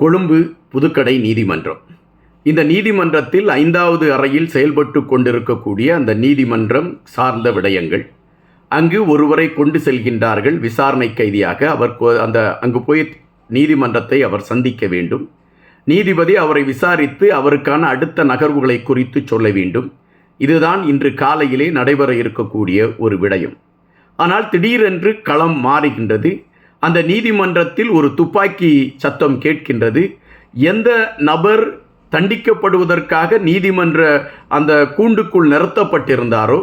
கொழும்பு புதுக்கடை நீதிமன்றம். இந்த நீதிமன்றத்தில் ஐந்தாவது அறையில் செயல்பட்டு கொண்டிருக்கக்கூடிய அந்த நீதிமன்றம் சார்ந்த விடயங்கள். அங்கு ஒருவரை கொண்டு செல்கின்றார்கள் விசாரணை கைதியாக. அவர் அந்த அங்கு போய் நீதிமன்றத்தை அவர் சந்திக்க வேண்டும். நீதிபதி அவரை விசாரித்து அவருக்கான அடுத்த நகர்வுகளை குறித்து சொல்ல வேண்டும். இதுதான் இன்று காலையிலே நடைபெற இருக்கக்கூடிய ஒரு விடயம். ஆனால் திடீரென்று களம் மாறுகின்றது. அந்த நீதிமன்றத்தில் ஒரு துப்பாக்கி சத்தம் கேட்கின்றது. எந்த நபர் தண்டிக்கப்படுவதற்காக நீதிமன்ற அந்த கூண்டுக்குள் நிறுத்தப்பட்டிருந்தாரோ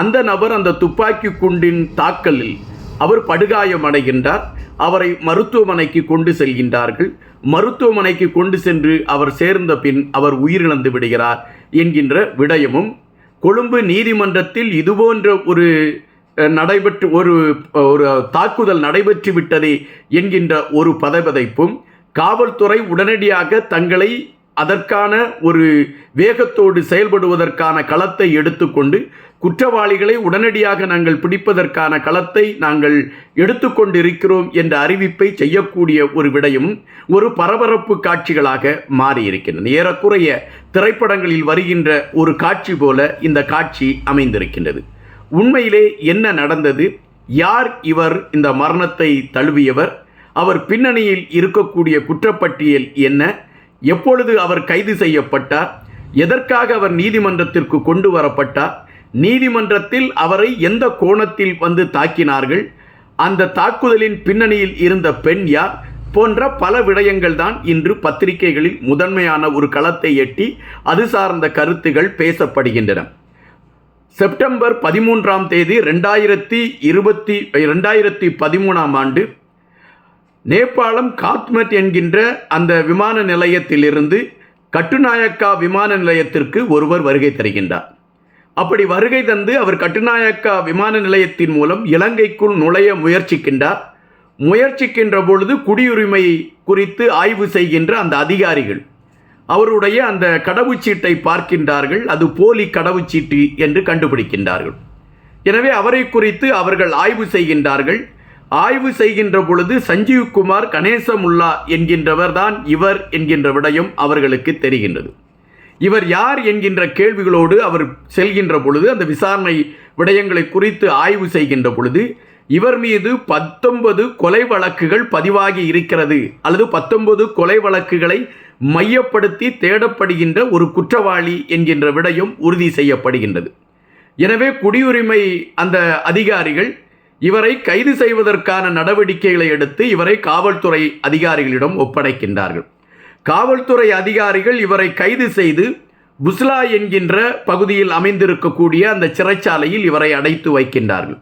அந்த நபர் அந்த துப்பாக்கி குண்டின் தாக்கலில் அவர் படுகாயமடைகின்றார் அவரை மருத்துவமனைக்கு கொண்டு செல்கின்றார்கள். மருத்துவமனைக்கு கொண்டு சென்று அவர் சேர்ந்த பின் அவர் உயிரிழந்து விடுகிறார் என்கின்ற விடயமும் கொழும்பு நீதிமன்றத்தில் இதுபோன்ற ஒரு நடைபெற்று ஒரு ஒரு தாக்குதல் நடைபெற்று விட்டதே என்கின்ற ஒரு பதபதைப்பும் காவல்துறை உடனடியாக தங்களை அதற்கான ஒரு வேகத்தோடு செயல்படுவதற்கான களத்தை எடுத்துக்கொண்டு குற்றவாளிகளை உடனடியாக நாங்கள் பிடிப்பதற்கான களத்தை நாங்கள் எடுத்துக்கொண்டிருக்கிறோம் என்ற அறிவிப்பை செய்யக்கூடிய ஒரு விடயம் ஒரு பரபரப்பு காட்சிகளாக மாறியிருக்கின்றன. ஏறக்குறைய திரைப்படங்களில் வருகின்ற ஒரு காட்சி போல இந்த காட்சி அமைந்திருக்கின்றது. உண்மையிலே என்ன நடந்தது? யார் இவர் இந்த மரணத்தை தழுவியவர்? அவர் பின்னணியில் இருக்கக்கூடிய குற்றப்பட்டியல் என்ன? எப்பொழுது அவர் கைது செய்யப்பட்டார்? எதற்காக அவர் நீதிமன்றத்திற்கு கொண்டு வரப்பட்டார்? நீதிமன்றத்தில் அவரை எந்த கோணத்தில் வந்து தாக்கினார்கள்? அந்த தாக்குதலின் பின்னணியில் இருந்த பெண் யார்? போன்ற பல விடயங்கள் தான் இன்று பத்திரிகைகளில் முதன்மையான ஒரு களத்தை எட்டி அது சார்ந்த கருத்துகள் பேசப்படுகின்றன. செப்டம்பர் பதிமூன்றாம் தேதி ரெண்டாயிரத்தி இருபத்தி ரெண்டாயிரத்தி பதிமூணாம் ஆண்டு நேபாளம் காத்மட் என்கின்ற அந்த விமான நிலையத்திலிருந்து கட்டுநாயக்கா விமான நிலையத்திற்கு ஒருவர் வருகை தருகின்றார். அப்படி வருகை தந்து அவர் கட்டுநாயக்கா விமான நிலையத்தின் மூலம் இலங்கைக்குள் நுழைய முயற்சிக்கின்றார். முயற்சிக்கின்ற பொழுது குடியுரிமை குறித்து ஆய்வு செய்கின்ற அந்த அதிகாரிகள் அவருடைய அந்த கடவுச்சீட்டை பார்க்கின்றார்கள் அது போலி கடவுச்சீட்டு என்று கண்டுபிடிக்கின்றார்கள். எனவே அவரை குறித்து அவர்கள் ஆய்வு செய்கின்றார்கள். ஆய்வு செய்கின்ற பொழுது சஞ்சீவ் குமார் கணேசமுல்லா என்கின்றவர் தான் இவர் என்கின்ற விடயம் அவர்களுக்கு தெரிகின்றது. இவர் யார் என்கின்ற கேள்விகளோடு அவர் செல்கின்ற பொழுது அந்த விசாரணை விடயங்களை குறித்து ஆய்வு செய்கின்ற பொழுது இவர் மீது பத்தொன்பது கொலை வழக்குகள் பதிவாகி இருக்கிறது அல்லது பத்தொன்பது கொலை வழக்குகளை மையப்படுத்தி தேடப்படுகின்ற ஒரு குற்றவாளி என்கின்ற விடயம் உறுதி செய்யப்படுகின்றது. எனவே குடியுரிமை அந்த அதிகாரிகள் இவரை கைது செய்வதற்கான நடவடிக்கைகளை எடுத்து இவரை காவல்துறை அதிகாரிகளிடம் ஒப்படைக்கின்றார்கள். காவல்துறை அதிகாரிகள் இவரை கைது செய்து புஸ்லா என்கின்ற பகுதியில் அமைந்திருக்கக்கூடிய அந்த சிறைச்சாலையில் இவரை அடைத்து வைக்கின்றார்கள்.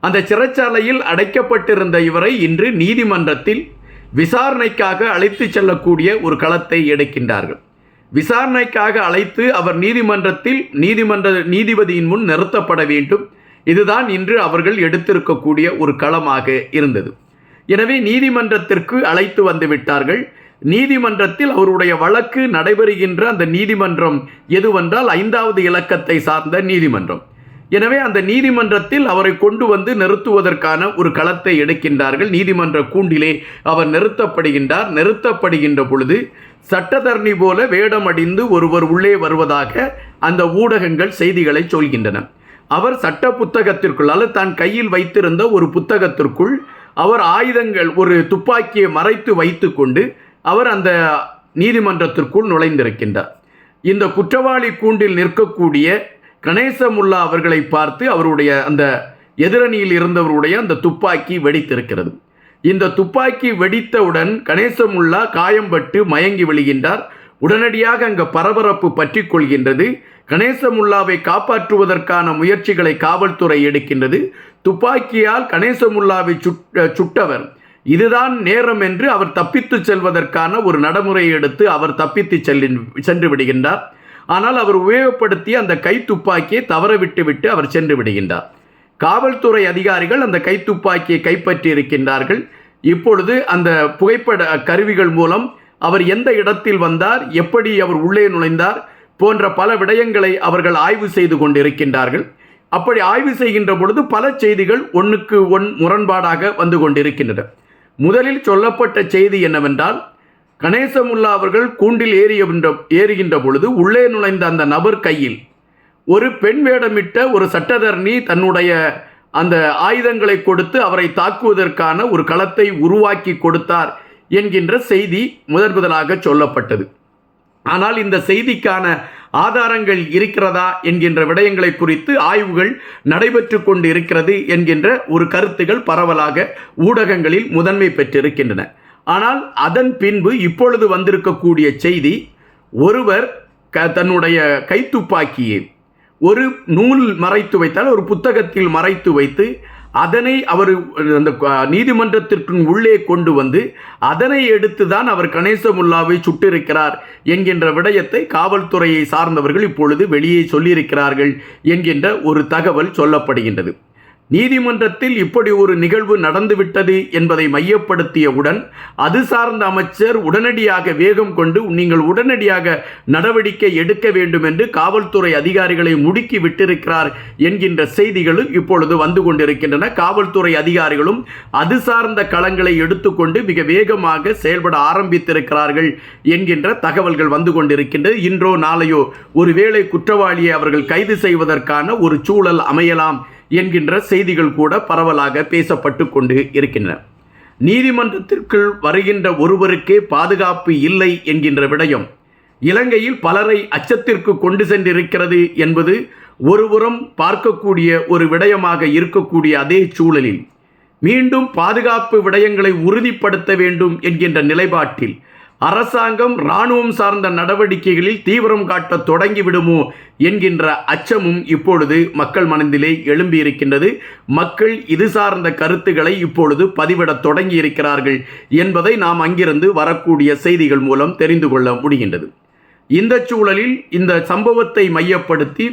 அந்த சிறைச்சாலையில் அடைக்கப்பட்டிருந்த இவரை இன்று நீதிமன்றத்தில் விசாரணைக்காக அழைத்து செல்லக்கூடிய ஒரு களத்தை எடுக்கின்றார்கள். விசாரணைக்காக அழைத்து அவர் நீதிமன்றத்தில் நீதிமன்ற நீதிபதியின் முன் நிறுத்தப்பட வேண்டும். இதுதான் இன்று அவர்கள் எடுத்திருக்கக்கூடிய ஒரு களமாக இருந்தது. எனவே நீதிமன்றத்திற்கு அழைத்து வந்து விட்டார்கள். நீதிமன்றத்தில் அவருடைய வழக்கு நடைபெறுகின்ற அந்த நீதிமன்றம் எதுவென்றால் ஐந்தாவது இலக்கத்தை சார்ந்த நீதிமன்றம். எனவே அந்த நீதிமன்றத்தில் அவரை கொண்டு வந்து நிறுத்துவதற்கான ஒரு களத்தை எடுக்கின்றார்கள். நீதிமன்ற கூண்டிலே அவர் நிறுத்தப்படுகின்றார். நிறுத்தப்படுகின்ற பொழுது சட்டத்தரணி போல வேடமடிந்து ஒருவர் உள்ளே வருவதாக அந்த ஊடகங்கள் செய்திகளை சொல்கின்றன. அவர் சட்ட புத்தகத்திற்குள் அல்லது தான் கையில் வைத்திருந்த ஒரு புத்தகத்திற்குள் அவர் ஆயுதங்கள் ஒரு துப்பாக்கியை மறைத்து வைத்துக்கொண்டு அவர் அந்த நீதிமன்றத்திற்குள் நுழைந்திருக்கின்றார். இந்த குற்றவாளி கூண்டில் நிற்கக்கூடிய கணேசமுல்லா அவர்களை பார்த்து அவருடைய அந்த எதிரணியில் இருந்தவருடைய அந்த துப்பாக்கி வெடித்திருக்கிறது. இந்த துப்பாக்கி வெடித்தவுடன் கணேசமுல்லா காயம்பட்டு மயங்கி விழுகின்றார். உடனடியாக அங்கு பரபரப்பு பற்றி கொள்கின்றது. கணேசமுல்லாவை காப்பாற்றுவதற்கான முயற்சிகளை காவல்துறை எடுக்கின்றது. துப்பாக்கியால் கணேசமுல்லாவை சுட் சுட்டவர். இதுதான் நேரம் என்று அவர் தப்பித்து செல்வதற்கான ஒரு நடைமுறையை எடுத்து அவர் தப்பித்து செல்லின் சென்று விடுகின்றார். ஆனால் அவர் உபயோகப்படுத்திய அந்த கைத்துப்பாக்கியை தவற விட்டுவிட்டு அவர் சென்று விடுகின்றார். காவல்துறை அதிகாரிகள் அந்த கைத்துப்பாக்கியை கைப்பற்றி இருக்கின்றார்கள். இப்பொழுது அந்த புகைப்பட கருவிகள் மூலம் அவர் எந்த இடத்தில் வந்தார் எப்படி அவர் உள்ளே நுழைந்தார் போன்ற பல விடயங்களை அவர்கள் ஆய்வு செய்து கொண்டிருக்கின்றார்கள். அப்படி ஆய்வு செய்கின்ற பொழுது பல செய்திகள் ஒன்றுக்கு ஒன் முரண்பாடாக வந்து கொண்டிருக்கின்றன. முதலில் சொல்லப்பட்ட செய்தி என்னவென்றால் கணேசமுல்லா அவர்கள் கூண்டில் ஏறிய ஏறுகின்ற பொழுது உள்ளே நுழைந்த அந்த நபர் கையில் ஒரு பெண் வேடமிட்ட ஒரு சட்டத்தரணி தன்னுடைய அந்த ஆயுதங்களை கொடுத்து அவரை தாக்குவதற்கான ஒரு களத்தை உருவாக்கி கொடுத்தார் என்கின்ற செய்தி முதன் முதலாக சொல்லப்பட்டது. ஆனால் இந்த செய்திக்கான ஆதாரங்கள் இருக்கிறதா என்கின்ற விடயங்களை குறித்து ஆய்வுகள் நடைபெற்று கொண்டு இருக்கிறது என்கின்ற ஒரு கருத்துகள் பரவலாக ஊடகங்களில் முதன்மை பெற்றிருக்கின்றன. ஆனால் அதன் பின்பு இப்பொழுது வந்திருக்கக்கூடிய செய்தி ஒருவர் க தன்னுடைய கைத்துப்பாக்கியை ஒரு நூல் மறைத்து வைத்தால் ஒரு புத்தகத்தில் மறைத்து வைத்து அதனை அவர் அந்த நீதிமன்றத்திற்கு உள்ளே கொண்டு வந்து அதனை எடுத்து தான் அவர் கணேசமுல்லாவை சுட்டிருக்கிறார் என்கின்ற விடயத்தை காவல்துறையை சார்ந்தவர்கள் இப்பொழுது வெளியே சொல்லியிருக்கிறார்கள் என்கின்ற ஒரு தகவல் சொல்லப்படுகின்றது. நீதிமன்றத்தில் இப்படி ஒரு நிகழ்வு நடந்துவிட்டது என்பதை மையப்படுத்தியவுடன் அது சார்ந்த அமைச்சர் உடனடியாக வேகம் கொண்டு நீங்கள் உடனடியாக நடவடிக்கை எடுக்க வேண்டும் என்று காவல்துறை அதிகாரிகளை முடுக்கி விட்டிருக்கிறார் என்கின்ற செய்திகளும் இப்பொழுது வந்து கொண்டிருக்கின்றன. காவல்துறை அதிகாரிகளும் அது சார்ந்த களங்களை எடுத்துக்கொண்டு மிக வேகமாக செயல்பட ஆரம்பித்திருக்கிறார்கள் என்கின்ற தகவல்கள் வந்து கொண்டிருக்கின்றது. இன்றோ நாளையோ ஒருவேளை குற்றவாளியை அவர்கள் கைது செய்வதற்கான ஒரு சூழல் அமையலாம் என்கின்ற செய்திகள் கூட பரவலாக பேசப்பட்டு கொண்டு இருக்கின்றன. நீதிமன்றத்திற்குள் வருகின்ற ஒருவருக்கே பாதுகாப்பு இல்லை என்கின்ற விடயம் இலங்கையில் பலரை அச்சத்திற்கு கொண்டு சென்றிருக்கிறது என்பது ஒருபுறம் பார்க்கக்கூடிய ஒரு விடயமாக இருக்கக்கூடிய அதே சூழலில். மீண்டும் பாதுகாப்பு விடயங்களை உறுதிப்படுத்த வேண்டும் என்கின்ற நிலைப்பாட்டில் அரசாங்கம் இராணுவம் சார்ந்த நடவடிக்கைகளில் தீவிரம் காட்ட தொடங்கிவிடுமோ என்கின்ற அச்சமும் இப்பொழுது மக்கள் மனதிலே எழும்பியிருக்கின்றது. மக்கள் இது சார்ந்த கருத்துக்களை இப்பொழுது பதிவிடத் தொடங்கி இருக்கிறார்கள் என்பதை நாம் அங்கிருந்து வரக்கூடிய செய்திகள் மூலம் தெரிந்து கொள்ள முடிகின்றது. இந்த சூழலில் இந்த சம்பவத்தை மையப்படுத்தி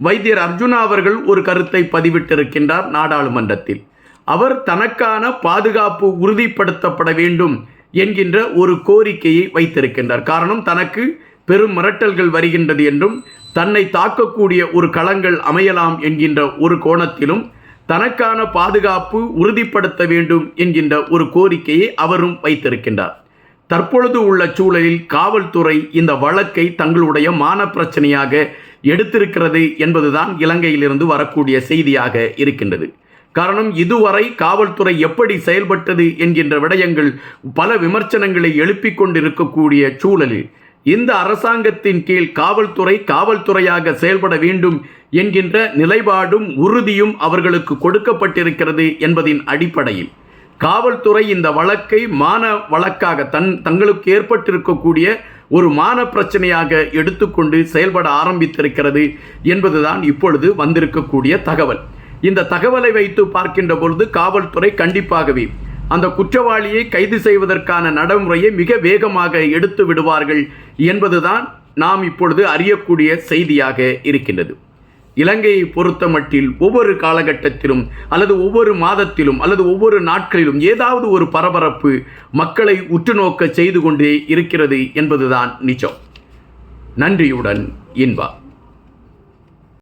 வைத்தியர் அர்ஜுனா அவர்கள் ஒரு கருத்தை பதிவிட்டிருக்கின்றார் நாடாளுமன்றத்தில். அவர் தனக்கான பாதுகாப்பு உறுதிப்படுத்தப்பட வேண்டும் என்கின்ற ஒரு கோரிக்கையை வைத்திருக்கின்றார். காரணம் தனக்கு பெரும் மிரட்டல்கள் வருகின்றது என்றும் தன்னை தாக்கக்கூடிய ஒரு களங்கள் அமையலாம் என்கின்ற ஒரு கோணத்திலும் தனக்கான பாதுகாப்பு உறுதிப்படுத்த வேண்டும் என்கின்ற ஒரு கோரிக்கையை அவரும் வைத்திருக்கின்றார். தற்பொழுது உள்ள சூழலில் காவல்துறை இந்த வழக்கை தங்களுடைய மான பிரச்சனையாக எடுத்திருக்கிறது என்பதுதான் இலங்கையிலிருந்து வரக்கூடிய செய்தியாக இருக்கின்றது. காரணம் இதுவரை காவல்துறை எப்படி செயல்பட்டது என்கின்ற விடயங்கள் பல விமர்சனங்களை எழுப்பிக் கொண்டிருக்கக்கூடிய சூழலில். இந்த அரசாங்கத்தின் கீழ் காவல்துறை காவல்துறையாக செயல்பட வேண்டும் என்கின்ற நிலைப்பாடும் உறுதியும் அவர்களுக்கு கொடுக்கப்பட்டிருக்கிறது என்பதின் அடிப்படையில். காவல்துறை இந்த வழக்கை மான வழக்காக தன் தங்களுக்கு ஏற்பட்டிருக்கக்கூடிய ஒரு மான பிரச்சனையாக எடுத்துக்கொண்டு செயல்பட ஆரம்பித்திருக்கிறது என்பதுதான் இப்பொழுது வந்திருக்கக்கூடிய தகவல். இந்த தகவலை வைத்து பார்க்கின்ற பொழுது காவல்துறை கண்டிப்பாகவே அந்த குற்றவாளியை கைது செய்வதற்கான நடைமுறையை மிக வேகமாக எடுத்து விடுவார்கள் என்பதுதான் நாம் இப்பொழுது அறியக்கூடிய செய்தியாக இருக்கின்றது. இலங்கையை பொறுத்த மட்டில் ஒவ்வொரு காலகட்டத்திலும் அல்லது ஒவ்வொரு மாதத்திலும் அல்லது ஒவ்வொரு நாட்களிலும் ஏதாவது ஒரு பரபரப்பு மக்களை உற்றுநோக்க செய்து கொண்டே இருக்கிறது என்பதுதான் நிஜம். நன்றியுடன் இன்பா.